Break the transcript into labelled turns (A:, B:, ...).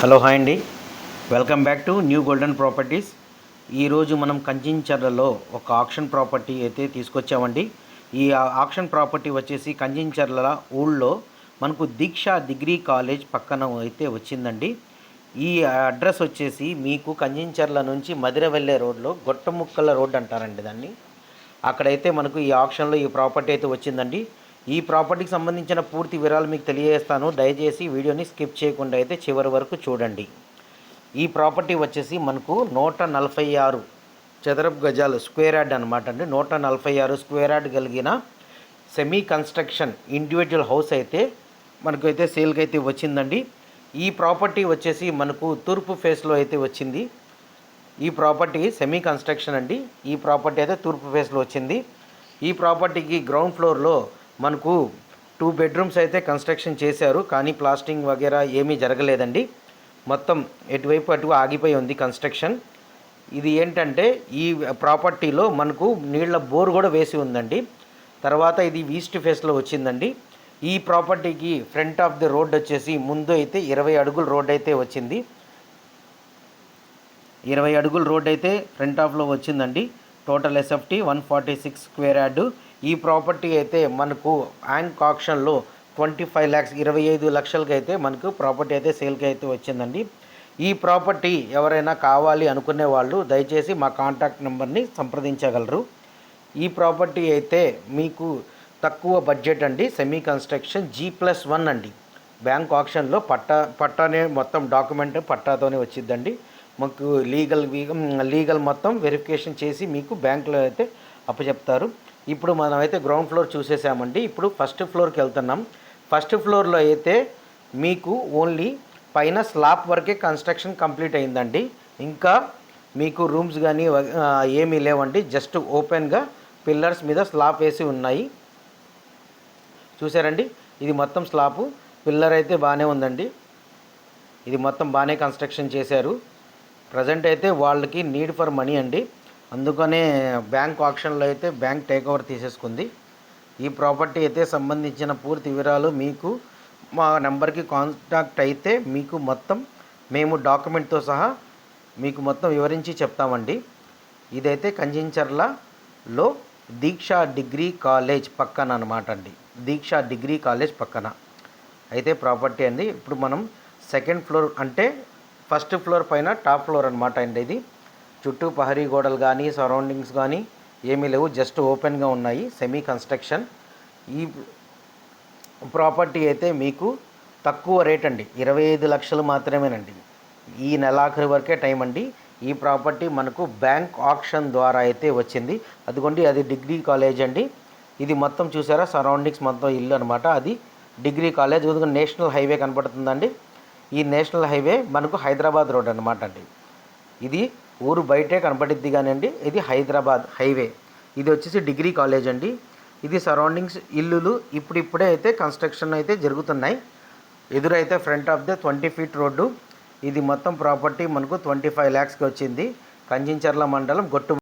A: Hello hi అండి. Welcome back to new golden properties. ఈరోజు మనం కంచించర్లలో ఒక ఆక్షన్ ప్రాపర్టీ అయితే తీసుకొచ్చామండి. ఈ ఆక్షన్ ప్రాపర్టీ వచ్చేసి కంచించర్ల ఊళ్ళో మనకు దీక్ష డిగ్రీ కాలేజ్ పక్కన అయితే వచ్చిందండి. ఈ అడ్రస్ వచ్చేసి మీకు కంచించర్ల నుంచి మదిర రోడ్లో గొట్టముక్కల రోడ్ అంటారండి దాన్ని. అక్కడైతే మనకు ఈ ఆక్షన్లో ఈ ప్రాపర్టీ అయితే వచ్చిందండి. ఈ ప్రాపర్టీకి సంబంధించిన పూర్తి వివరాలు మీకు తెలియజేస్తాను. దయచేసి వీడియోని స్కిప్ చేయకుండా అయితే చివరి వరకు చూడండి. ఈ ప్రాపర్టీ వచ్చేసి మనకు నూట నలభై ఆరు చదరపు గజాలు స్క్వేర్ యార్డ్ అనమాట అండి. నూట నలభై ఆరు స్క్వేర్ యార్డ్ కలిగిన సెమీ కన్స్ట్రక్షన్ ఇండివిజువల్ హౌస్ అయితే మనకు అయితే సేల్కి అయితే వచ్చిందండి. ఈ ప్రాపర్టీ వచ్చేసి మనకు తూర్పు ఫేస్లో అయితే వచ్చింది. ఈ ప్రాపర్టీ సెమీ కన్స్ట్రక్షన్ అండి. ఈ ప్రాపర్టీ అయితే తూర్పు ఫేస్లో వచ్చింది. ఈ ప్రాపర్టీకి గ్రౌండ్ ఫ్లోర్లో మనకు టూ బెడ్రూమ్స్ అయితే కన్స్ట్రక్షన్ చేశారు కానీ ప్లాస్టింగ్ వగేరా ఏమీ జరగలేదండి. మొత్తం ఎటువైపు అటు ఆగిపోయి ఉంది కన్స్ట్రక్షన్ ఇది ఏంటంటే ఈ ప్రాపర్టీలో మనకు నీళ్ళ బోర్ కూడా వేసి ఉందండి. తర్వాత ఇది ఈస్ట్ ఫేస్లో వచ్చిందండి. ఈ ప్రాపర్టీకి ఫ్రంట్ ఆఫ్ ది రోడ్ వచ్చేసి ముందు అయితే ఇరవై అడుగుల రోడ్ అయితే వచ్చింది. ఇరవై అడుగుల రోడ్ అయితే ఫ్రంట్ ఆఫ్లో వచ్చిందండి. Total SFT one forty six square yard. ఈ ప్రాపర్టీ అయితే మనకు యాంక్ ఆక్షన్లో ట్వంటీ ఫైవ్ ల్యాక్స్ ఇరవై ఐదు లక్షలకి అయితే మనకు ప్రాపర్టీ అయితే సేల్కి అయితే వచ్చిందండి. ఈ ప్రాపర్టీ ఎవరైనా కావాలి అనుకునే వాళ్ళు దయచేసి మా కాంటాక్ట్ నెంబర్ని సంప్రదించగలరు. ఈ ప్రాపర్టీ అయితే మీకు తక్కువ బడ్జెట్ అండి semi construction G plus one అండి. బ్యాంక్ ఆప్షన్లో పట్టా పట్టానే మొత్తం డాక్యుమెంట్ పట్టాతోనే వచ్చిందండి మాకు లీగల్ లీగల్ మొత్తం వెరిఫికేషన్ చేసి మీకు బ్యాంకులో అయితే అప్పచెప్తారు. ఇప్పుడు మనమైతే గ్రౌండ్ ఫ్లోర్ చూసేసామండి. ఇప్పుడు ఫస్ట్ ఫ్లోర్కి వెళ్తున్నాం. ఫస్ట్ ఫ్లోర్లో అయితే మీకు ఓన్లీ పైన స్లాబ్ వరకే కన్స్ట్రక్షన్ కంప్లీట్ అయిందండి. ఇంకా మీకు రూమ్స్ కానీ ఏమీ లేవండి. జస్ట్ ఓపెన్గా పిల్లర్స్ మీద స్లాబ్ వేసి ఉన్నాయి. చూసారండి? ఇది మొత్తం స్లాబ్ పిల్లర్ అయితే బాగానే ఉందండి. ఇది మొత్తం బాగానే కన్స్ట్రక్షన్ చేశారు. ప్రజెంట్ అయితే వాళ్ళకి నీడ్ ఫర్ మనీ అండి. అందుకనే బ్యాంక్ ఆప్షన్లో అయితే బ్యాంక్ టేక్ ఓవర్ తీసేసుకుంది. ఈ ప్రాపర్టీ అయితే సంబంధించిన పూర్తి వివరాలు మీకు మా నెంబర్కి కాంటాక్ట్ అయితే మీకు మొత్తం మేము డాక్యుమెంట్తో సహా మీకు మొత్తం వివరించి చెప్తామండి. ఇదైతే కంజించర్లలో దీక్షా డిగ్రీ కాలేజ్ పక్కన అనమాట అండి. దీక్షా డిగ్రీ కాలేజ్ పక్కన. అయితే ప్రాపర్టీ అండి. ఇప్పుడు మనం సెకండ్ ఫ్లోర్ అంటే ఫస్ట్ ఫ్లోర్ పైన టాప్ ఫ్లోర్ అనమాట అండి ఇది. చుట్టూ పహరీ గోడలు కానీ సరౌండింగ్స్ కానీ ఏమీ లేవు. జస్ట్ ఓపెన్గా ఉన్నాయి. Semi construction. ఈ ప్రాపర్టీ అయితే మీకు తక్కువ రేట్ అండి. ఇరవై ఐదు లక్షలు మాత్రమేనండి. ఈ నెలాఖరి వరకే టైం అండి. ఈ ప్రాపర్టీ మనకు బ్యాంక్ ఆప్షన్ ద్వారా అయితే వచ్చింది. అదిగోండి అది డిగ్రీ కాలేజ్ అండి. ఇది మొత్తం చూసారా? సరౌండింగ్స్ మొత్తం ఇల్లు అనమాట అది డిగ్రీ కాలేజ్. నేషనల్ హైవే కనపడుతుందండి. ఈ నేషనల్ హైవే మనకు హైదరాబాద్ రోడ్ అనమాట అండి. ఇది ఊరు బయటే కనపడిద్ది కానివ్వండి ఇది హైదరాబాద్ హైవే. ఇది వచ్చేసి డిగ్రీ కాలేజ్ అండి. ఇది సరౌండింగ్స్ ఇల్లులు ఇప్పుడిప్పుడే అయితే కన్స్ట్రక్షన్ అయితే జరుగుతున్నాయి. ఎదురైతే front of the twenty feet road. ఇది మొత్తం ప్రాపర్టీ మనకు ట్వంటీ ఫైవ్ ల్యాక్స్కి వచ్చింది. కంచించర్ల మండలం గొట్టు